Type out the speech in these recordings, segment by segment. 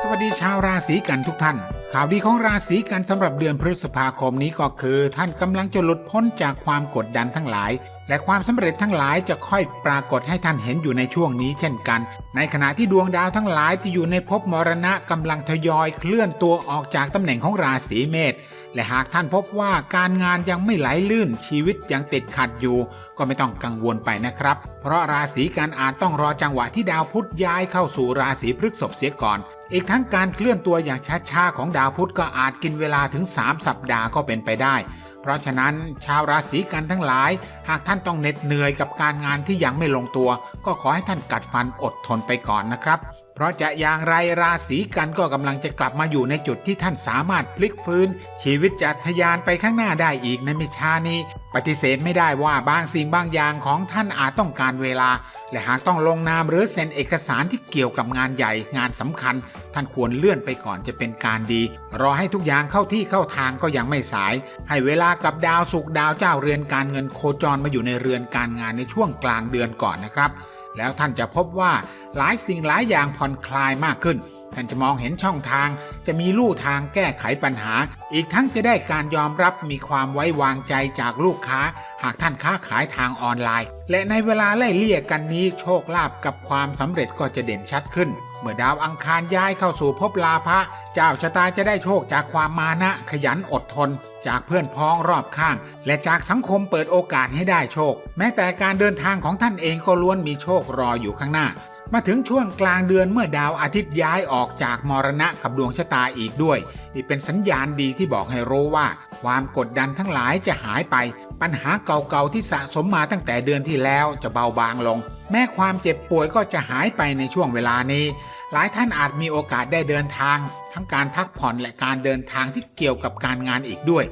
สวัสดีชาวราศีกันทุกท่าน ข่าวดีของราศีกันสำหรับเดือนพฤษภาคมนี้ก็คือ ท่านกำลังจะหลุดพ้นจากความกดดันทั้งหลาย และความสำเร็จทั้งหลายจะค่อยปรากฏให้ท่านเห็นอยู่ในช่วงนี้เช่นกัน ในขณะที่ดวงดาวทั้งหลายที่อยู่ในภพมรณะกำลังทยอยเคลื่อนตัวออกจากตำแหน่งของราศีเมษและหากท่านพบว่าการงานยังไม่ไหลลื่นชีวิตยังติดขัดอยู่ ก็ไม่ต้องกังวลไปนะครับ เพราะราศีกันอาจต้องรอจังหวะที่ดาวพุธย้ายเข้าสู่ราศีพฤษภเสียก่อน อีกทั้งการเคลื่อนตัวอย่างช้าๆของดาวพุธก็อาจกินเวลาถึง 3 สัปดาห์ก็เป็นไปได้ เพราะฉะนั้นชาวราศีกันทั้งหลาย หากท่านต้องเหน็ดเหนื่อยกับการงานที่ยังไม่ลงตัว ก็ขอให้ท่านกัดฟันอดทนไปก่อนนะครับ เพราะจะอย่างไรราศีกันก็กำลังจะกลับมาอยู่ในจุดที่ท่านสามารถพลิกฟื้น ชีวิตจะทะยานไปข้างหน้าได้อีกในไม่ช้านี้ ปฏิเสธไม่ได้ว่าบางสิ่งบางอย่างของท่านอาจต้องการเวลา และหากต้องลงนามหรือเซ็นเอกสารที่เกี่ยวกับงานใหญ่งานสำคัญ ท่านควรเลื่อนไปก่อนจะเป็นการดี รอให้ทุกอย่างเข้าที่เข้าทางก็ยังไม่สาย ให้เวลากับดาวสุกดาวเจ้าเรือนการเงินโคจรมาอยู่ในเรือนการงานในช่วงกลางเดือนก่อนนะครับ แล้วท่านจะพบว่าหลายสิ่งหลายอย่างผ่อนคลายมากขึ้นท่านจะมองเห็นช่องทาง จะมีลู่ทางแก้ไขปัญหา อีกทั้งจะได้การยอมรับมีความไว้วางใจจากลูกค้า หากท่านค้าขายทางออนไลน์ และในเวลาไล่เลี่ยกันนี้โชคลาภกับความสำเร็จก็จะเด่นชัดขึ้น เมื่อดาวอังคารย้ายเข้าสู่ภพลาภะเจ้าชะตาจะได้โชคจากความมานะขยันอดทน จากเพื่อนพ้องรอบข้าง และจากสังคมเปิดโอกาสให้ได้โชค แม้แต่การเดินทางของท่านเองก็ล้วนมีโชครออยู่ข้างหน้า มาถึงช่วงกลางเดือนเมื่อดาวอาทิตย์ย้ายออกจากมรณะกับดวงชะตาอีกด้วยนี่เป็นสัญญาณดีที่บอกให้รู้ว่า ความกดดันทั้งหลายจะหายไป ปัญหาเก่าๆที่สะสมมาตั้งแต่เดือนที่แล้วจะเบาบางลง แม้ความเจ็บป่วยก็จะหายไปในช่วงเวลานี้ หลายท่านอาจมีโอกาสได้เดินทาง ทั้งการพักผ่อนและการเดินทางที่เกี่ยวกับการงานอีกด้วย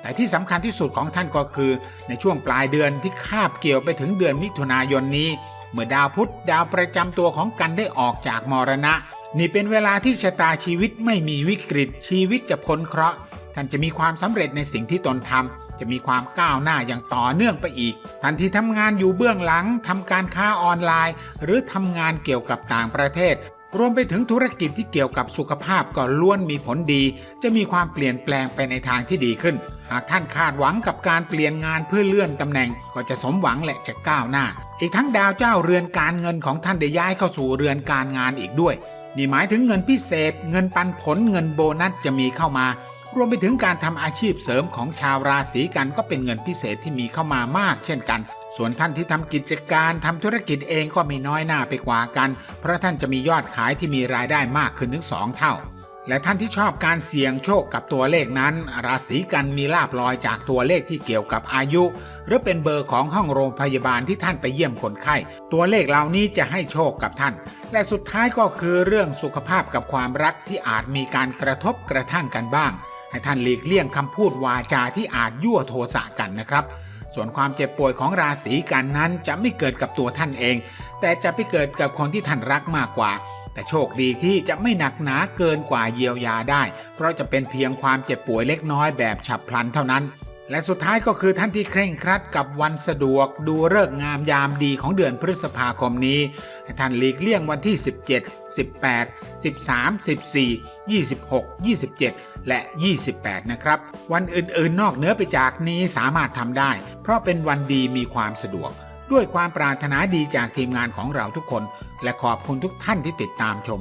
แต่ที่สำคัญที่สุดของท่านก็คือ ในช่วงปลายเดือนที่คาบเกี่ยวไปถึงเดือนมิถุนายนนี้ เมื่อดาวพุธดาวประจำตัวของกันได้ออกจากมรณะ นี่เป็นเวลาที่ชะตาชีวิตไม่มีวิกฤต ชีวิตจะพ้นเคราะห์ท่านจะมีความสำเร็จในสิ่งที่ตนทำจะมีความก้าวหน้าอย่างต่อเนื่องไปอีกท่านที่ทำงานอยู่เบื้องหลังทำการค้าออนไลน์ หรือทำงานเกี่ยวกับต่างประเทศ รวมไปถึงธุรกิจที่เกี่ยวกับสุขภาพก็ล้วนมีผลดี จะมีความเปลี่ยนแปลงไปในทางที่ดีขึ้น หากท่านคาดหวังกับการเปลี่ยนงานเพื่อเลื่อนตำแหน่งก็จะสมหวังและจะก้าวหน้า อีกทั้งดาวเจ้าเรือนการเงินของท่านได้ย้ายเข้าสู่เรือนการงานอีกด้วย นี่หมายถึงเงินพิเศษ เงินปันผลเงินโบนัสจะมีเข้ามารวมไปถึงการทำอาชีพเสริมของชาวราศีกันก็เป็นเงินพิเศษที่มีเข้ามามาก เช่นกัน ส่วนท่านที่ทำกิจการทำธุรกิจเองก็ม่น้อยหน้าไปกว่ากัน เพราะท่านจะมียอดขายที่มีรายได้มากขึ้นถึง2เท่า และท่านที่ชอบการเสี่ยงโชคกับตัวเลขนั้น ราศีกันมีลาบลอยจากตัวเลขที่เกี่ยวกับอายุ หรือเป็นเบอร์ของห้องโรงพยาบาลที่ท่านไปเยี่ยมคนไข้ ตัวเลขเหล่านี้จะให้โชคกับท่าน และสุดท้ายก็คือเรื่องสุขภาพกับความรักที่อาจมีการกระทบกระทั่งกันบ้าง ให้ท่านหลีกเลี่ยงคำพูดวาจาที่อาจยั่วโทสะกันนะครับ ส่วนความเจ็บป่วยของราศีกันนั้นจะไม่เกิดกับตัวท่านเอง แต่จะไปเกิดกับคนที่ท่านรักมากกว่า แต่โชคดีที่จะไม่หนักหนาเกินกว่าเยียวยาได้ เพราะจะเป็นเพียงความเจ็บป่วยเล็กน้อยแบบฉับพลันเท่านั้น และสุดท้ายก็คือท่านที่เคร่งครัดกับวันสะดวกดูเลิกงามยามดีของเดือนพฤษภาคมนี้ให้ท่านหลีกเลี่ยงวันที่ 17 18 13 14 26 27 และ 28 นะครับ วันอื่นๆ นอกเหนือไปจากนี้สามารถทำได้ เพราะเป็นวันดีมีความสะดวก ด้วยความปรารถนาดีจากทีมงานของเราทุกคน และขอบคุณทุกท่านที่ติดตามชม